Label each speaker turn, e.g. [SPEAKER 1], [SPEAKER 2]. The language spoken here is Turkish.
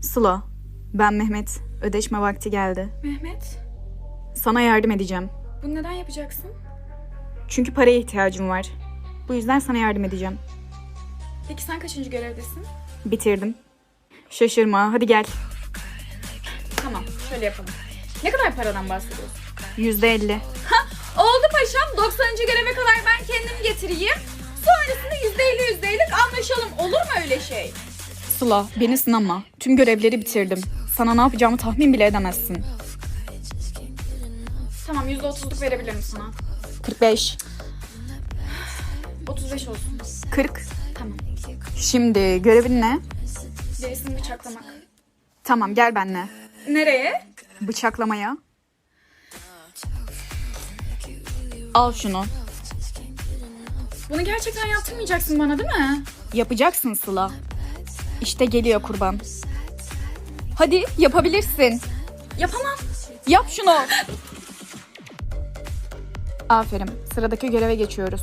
[SPEAKER 1] Sıla, ben Mehmet. Ödeşme vakti geldi.
[SPEAKER 2] Mehmet,
[SPEAKER 1] Sana yardım edeceğim.
[SPEAKER 2] bunu neden yapacaksın?
[SPEAKER 1] Çünkü paraya ihtiyacım var. Bu yüzden sana yardım edeceğim.
[SPEAKER 2] Peki sen kaçıncı görevdesin?
[SPEAKER 1] Bitirdim. Şaşırma, hadi gel.
[SPEAKER 2] Tamam, şöyle yapalım. Ne kadar paradan bahsediyorsun?
[SPEAKER 1] Yüzde elli.
[SPEAKER 2] Oldu paşam, 90. göreve kadar ben kendimi getireyim. Sonrasında %50 %50'lik anlaşalım. Olur mu öyle şey?
[SPEAKER 1] Sıla, beni sınama. Tüm görevleri bitirdim. Sana ne yapacağımı tahmin bile edemezsin.
[SPEAKER 2] Tamam, %30'luk verebilirim sana.
[SPEAKER 1] 45.
[SPEAKER 2] 35 olsun.
[SPEAKER 1] 40.
[SPEAKER 2] Tamam.
[SPEAKER 1] Şimdi görevin ne?
[SPEAKER 2] Birisini bıçaklamak.
[SPEAKER 1] Tamam gel benimle.
[SPEAKER 2] Nereye?
[SPEAKER 1] Bıçaklamaya. Al şunu.
[SPEAKER 2] Bunu gerçekten yaptırmayacaksın bana değil mi?
[SPEAKER 1] Yapacaksın Sıla. İşte geliyor kurban. Hadi yapabilirsin.
[SPEAKER 2] Yapamam.
[SPEAKER 1] Yap şunu. Aferin. Sıradaki göreve geçiyoruz.